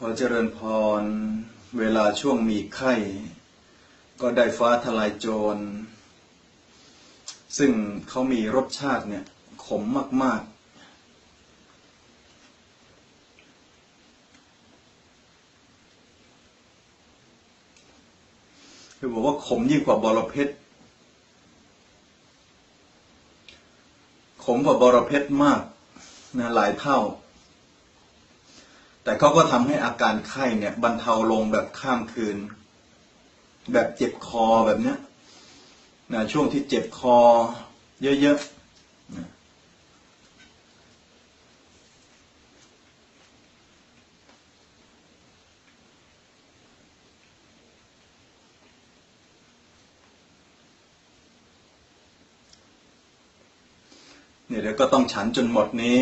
ขอเจริญพร เวลาช่วงมีไข้ ก็ได้ฟ้าทลายโจร ซึ่งเขามีรสชาติเนี่ยขมมาก ๆ คือบอกว่าขมยิ่งกว่าบอระเพ็ดขมกว่าบอระเพ็ดมากนะหลายเท่า แต่เขาก็ทำให้อาการไข้เนี่ยบรรเทาลงแบบข้ามคืน แบบเจ็บคอแบบเนี้ยนะช่วงที่เจ็บคอ เยอะๆนะเนี่ยเดี๋ยวก็ต้องฉันจนหมดนี้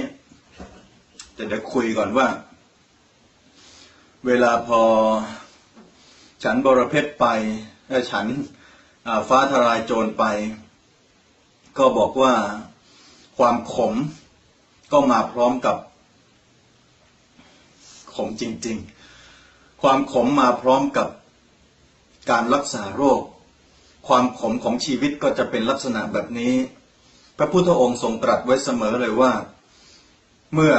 แต่เดี๋ยวคุยก่อนว่า เวลาพอฉันบรเพชรไปเอ่อฉันฟ้าทลายโจรไป ก็บอกว่าความขมก็มาพร้อมกับ ขมจริง ๆ ความขมมาพร้อมกับการรักษาโรค ความขมของชีวิตก็จะเป็นลักษณะแบบนี้ พระพุทธองค์ทรงตรัสไว้เสมอเลยว่า เมื่อ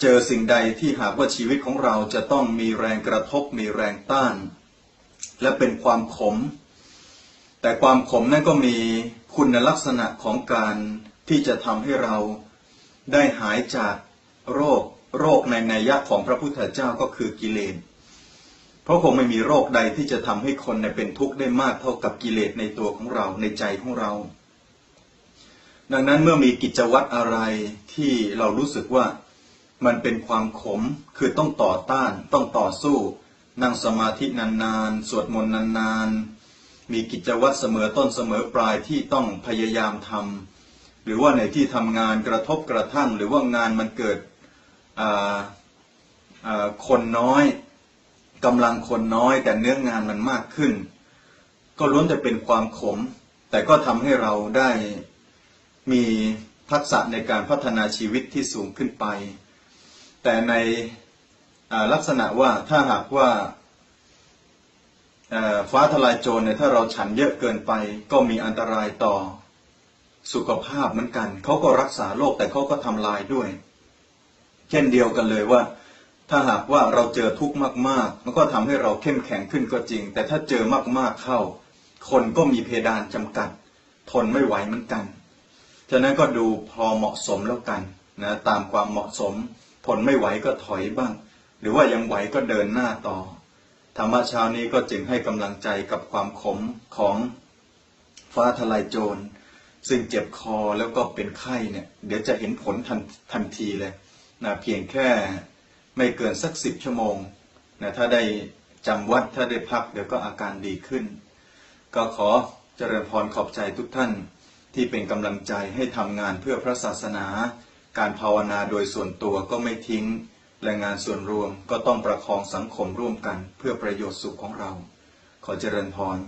เจอสิ่งใดที่หากว่าชีวิตของเราจะต้องมีแรงกระทบมีแรงต้าน และเป็นความขม แต่ความขมนั้นก็มีคุณลักษณะของการที่จะทำให้เราได้หายจากโรคโรคในนัยยะของพระพุทธเจ้าก็คือกิเลส เพราะคงไม่มีโรคใดที่จะทำให้คนเนี่ยเป็นทุกข์ได้มากเท่ากับกิเลสในตัวของเราในใจของเรา ดังนั้นเมื่อมีกิจวัตรอะไรที่เรารู้สึกว่า มันเป็นความขมคือต้องต่อต้านต้องต่อสู้ นั่งสมาธินานๆ สวดมนต์นานๆ มีกิจวัตรเสมอต้นเสมอปลายที่ต้องพยายามทำหรือว่าในที่ทำงานกระทบกระทั่ง หรือว่างานมันเกิดคนน้อยกำลังคนน้อย แต่เนื้องานมันมากขึ้น ก็ล้วนแต่เป็นความขม แต่ก็ทำให้เราได้มีทักษะในการพัฒนาชีวิตที่สูงขึ้นไป แต่ในลักษณะว่าถ้าหากว่าฟ้าทลายโจรเนี่ยถ้าเราฉันเยอะเกินไป ก็มีอันตรายต่อสุขภาพเหมือนกันเขาก็รักษาโรคแต่เขาก็ทำลายด้วย เช่นเดียวกันเลยว่า ถ้าหากว่าเราเจอทุกข์มาก ๆ มันก็ทำให้เราเข้มแข็งขึ้นก็จริง แต่ถ้าเจอมากๆเข้า คนก็มีเพดานจำกัด ทนไม่ไหวเหมือนกัน ฉะนั้นก็ดูพอเหมาะสมแล้วกันนะตามความเหมาะสม ทนไม่ไหวก็ถอยบ้าง หรือว่ายังไหวก็เดินหน้าต่อ ธรรมะเช้านี้ก็จึงให้กำลังใจกับความขมของฟ้าทลายโจร ซึ่งเจ็บคอแล้วก็เป็นไข้เนี่ย เดี๋ยวจะเห็นผลทันทันทีเลยนะเพียงแค่ไม่เกินสักสิบชั่วโมงนะถ้าได้จำวัดถ้าได้พักเดี๋ยวก็อาการดีขึ้น ก็ขอเจริญพรขอบใจทุกท่านที่เป็นกำลังใจให้ทำงานเพื่อพระศาสนา การภาวนาโดยส่วนตัวก็ไม่ทิ้ง และงานส่วนรวมก็ต้องประคองสังคมร่วมกันเพื่อประโยชน์สุขของเรา ขอเจริญพร